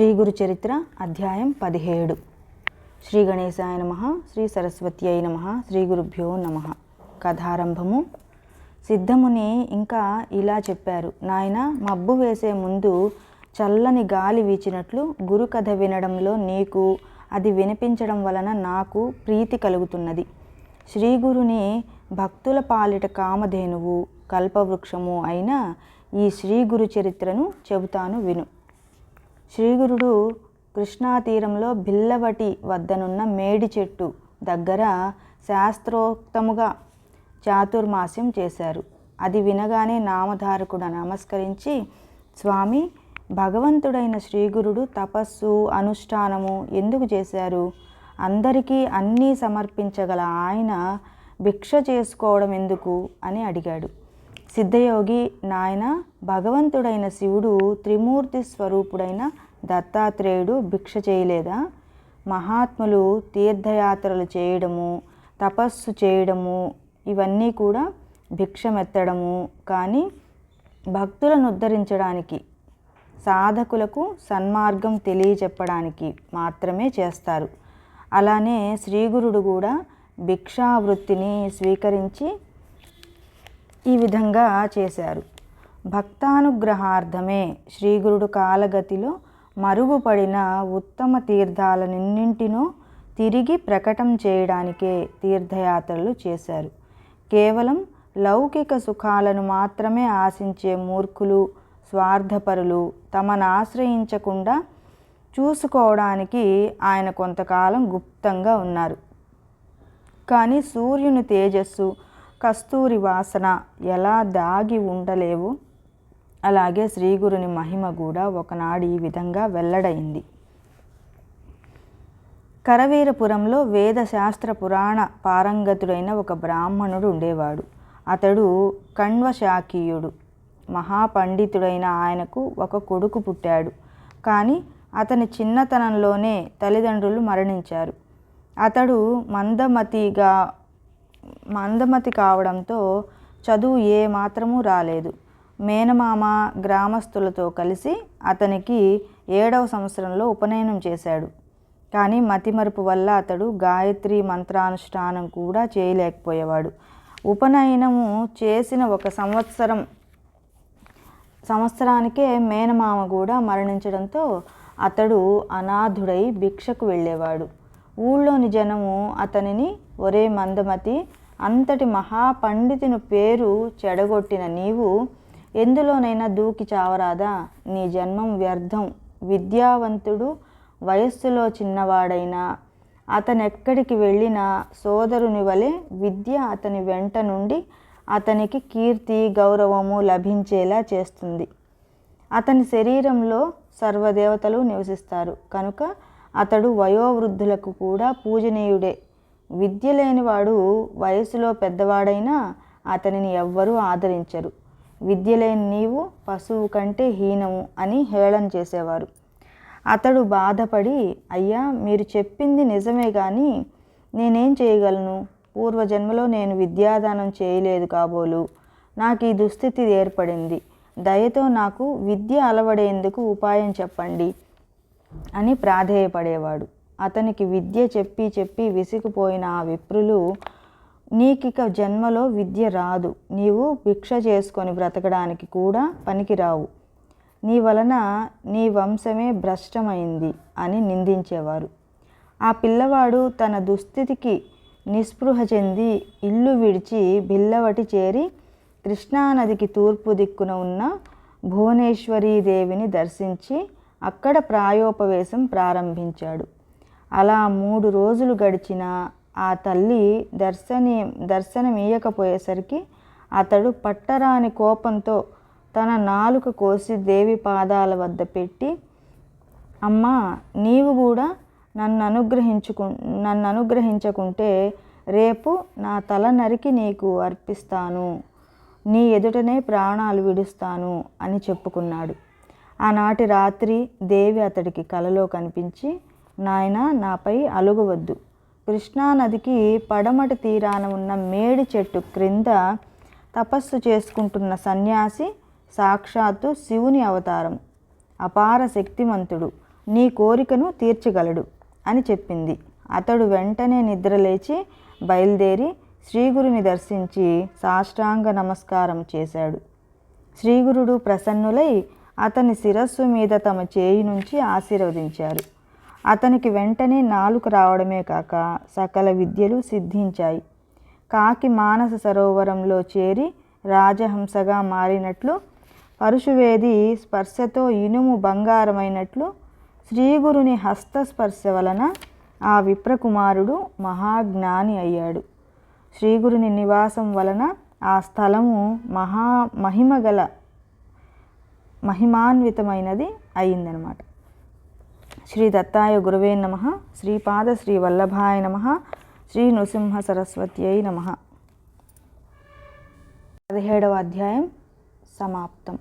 శ్రీ గురు చరిత్ర అధ్యాయం పదిహేడు. శ్రీ గణేశాయ నమ శ్రీ సరస్వతి అయి నమ శ్రీ గురుభ్యో నమ. కథారంభము. సిద్ధముని ఇంకా ఇలా చెప్పారు. నాయన మబ్బు వేసే ముందు చల్లని గాలి వీచినట్లు గురు కథ వినడంలో నీకు అది వినిపించడం వలన నాకు ప్రీతి కలుగుతున్నది. శ్రీ గురుని భక్తుల పాలిట కామధేనువు కల్పవృక్షము అయిన ఈ శ్రీ గురు చరిత్రను చెబుతాను విను. శ్రీగురుడు కృష్ణా తీరంలో బిల్లవటి వద్దనున్న మేడి చెట్టు దగ్గర శాస్త్రోక్తముగా చాతుర్మాస్యం చేశారు. అది వినగానే నామధారకుడు నమస్కరించి స్వామి భగవంతుడైన శ్రీగురుడు తపస్సు అనుష్ఠానము ఎందుకు చేశారు? అందరికీ అన్నీ సమర్పించగల ఆయన భిక్ష చేసుకోవడం ఎందుకు? అని అడిగాడు. సిద్ధయోగి నాయన భగవంతుడైన శివుడు త్రిమూర్తి స్వరూపుడైన దత్తాత్రేయుడు భిక్ష చేయలేదా? మహాత్ములు తీర్థయాత్రలు చేయడము తపస్సు చేయడము ఇవన్నీ కూడా భిక్షమెత్తడము. కానీ భక్తులను ఉద్ధరించడానికి సాధకులకు సన్మార్గం తెలియచెప్పడానికి మాత్రమే చేస్తారు. అలానే శ్రీగురుడు కూడా భిక్షావృత్తిని స్వీకరించి ఈ విధంగా చేశారు. భక్తానుగ్రహార్థమే శ్రీగురుడు కాలగతిలో మరుగుపడిన ఉత్తమ తీర్థాలన్నింటినో తిరిగి ప్రకటం చేయడానికే తీర్థయాత్రలు చేశారు. కేవలం లౌకిక సుఖాలను మాత్రమే ఆశించే మూర్ఖులు స్వార్థపరులు తమను ఆశ్రయించకుండా చూసుకోవడానికి ఆయన కొంతకాలం గుప్తంగా ఉన్నారు. కానీ సూర్యుని తేజస్సు కస్తూరి వాసన ఎలా దాగి ఉండలేవు? అలాగే శ్రీగురుని మహిమ కూడా ఒకనాడు ఈ విధంగా వెల్లడైంది. కరవీరపురంలో వేదశాస్త్ర పురాణ పారంగతుడైన ఒక బ్రాహ్మణుడు ఉండేవాడు. అతడు కణ్వశాకీయుడు మహాపండితుడైన ఆయనకు ఒక కొడుకు పుట్టాడు. కానీ అతని చిన్నతనంలోనే తల్లిదండ్రులు మరణించారు. అతడు మందమతిగా మందమతి కావడంతో చదువు ఏ మాత్రము రాలేదు. మేనమామ గ్రామస్తులతో కలిసి అతనికి ఏడవ సంవత్సరంలో ఉపనయనం చేశాడు. కానీ మతిమరుపు వల్ల అతడు గాయత్రి మంత్రానుష్ఠానం కూడా చేయలేకపోయేవాడు. ఉపనయనము చేసిన ఒక సంవత్సరం సంవత్సరానికే మేనమామ కూడా మరణించడంతో అతడు అనాథుడై భిక్షకు వెళ్ళేవాడు. ఊళ్ళోని జనము అతనిని ఒరే మందమతి అంతటి మహాపండితుని పేరు చెడగొట్టిన నీవు ఎందులోనైనా దూకి చావరాదా? నీ జన్మం వ్యర్థం. విద్యావంతుడు వయస్సులో చిన్నవాడైనా అతనెక్కడికి వెళ్ళినా సోదరుని వలె విద్య అతని వెంట నుండి అతనికి కీర్తి గౌరవము లభించేలా చేస్తుంది. అతని శరీరంలో సర్వదేవతలు నివసిస్తారు. కనుక అతడు వయోవృద్ధులకు కూడా పూజనీయుడే. విద్య లేనివాడు వయసులో పెద్దవాడైనా అతనిని ఎవ్వరూ ఆదరించరు. విద్య లేని నీవు పశువు కంటే హీనము అని హేళన చేసేవారు. అతడు బాధపడి అయ్యా మీరు చెప్పింది నిజమే కానీ నేనేం చేయగలను? పూర్వజన్మలో నేను విద్యాదానం చేయలేదు కాబోలు. నాకు ఈ దుస్థితి ఏర్పడింది. దయతో నాకు విద్య అలవడేందుకు ఉపాయం చెప్పండి అని ప్రాధేయపడేవాడు. అతనికి విద్య చెప్పి చెప్పి విసిగిపోయిన ఆ విప్రులు నీకిక జన్మలో విద్య రాదు. నీవు భిక్ష చేసుకొని బ్రతకడానికి కూడా పనికిరావు. నీ వలన నీ వంశమే భ్రష్టమైంది అని నిందించేవారు. ఆ పిల్లవాడు తన దుస్థితికి నిస్పృహ చెంది ఇల్లు విడిచి బిల్లవటి చేరి కృష్ణానదికి తూర్పు దిక్కున ఉన్న భువనేశ్వరీదేవిని దర్శించి అక్కడ ప్రాయోపవేశం ప్రారంభించాడు. అలా మూడు రోజులు గడిచిన ఆ తల్లి దర్శని దర్శనమీయకపోయేసరికి అతడు పట్టరాని కోపంతో తన నాలుక కోసి దేవి పాదాల వద్ద పెట్టి అమ్మా నీవు కూడా నన్ను అనుగ్రహించుకు నన్ను అనుగ్రహించకుంటే రేపు నా తల నరికి నీకు అర్పిస్తాను. నీ ఎదుటనే ప్రాణాలు విడుస్తాను అని చెప్పుకున్నాడు. ఆనాటి రాత్రి దేవి అతడికి కలలో కనిపించి నాయన నాపై అలుగవద్దు. కృష్ణానదికి పడమటి తీరాన ఉన్న మేడి చెట్టు క్రింద తపస్సు చేసుకుంటున్న సన్యాసి సాక్షాత్తు శివుని అవతారం. అపార శక్తిమంతుడు. నీ కోరికను తీర్చగలడు అని చెప్పింది. అతడు వెంటనే నిద్రలేచి బయలుదేరి శ్రీగురుని దర్శించి సాష్టాంగ నమస్కారం చేశాడు. శ్రీగురుడు ప్రసన్నులై అతని శిరస్సు మీద తమ చేయి నుంచి ఆశీర్వదించారు. అతనికి వెంటనే నాలుక రావడమే కాక సకల విద్యలు సిద్ధించాయి. కాకి మానస సరోవరంలో చేరి రాజహంసగా మారినట్లు పరుశువేది స్పర్శతో ఇనుము బంగారమైనట్లు శ్రీగురుని హస్తస్పర్శ వలన ఆ విప్రకుమారుడు మహాజ్ఞాని అయ్యాడు. శ్రీగురుని నివాసం వలన ఆ స్థలము మహా మహిమగల మహిమాన్వితమైనది అయిందనమాట శ్రీ దత్తాయ గురువే నమ శ్రీపాద శ్రీ వల్లభాయ నమ శ్రీ నృసింహ సరస్వత్యై నమ. పదిహేడవ అధ్యాయం సమాప్తం.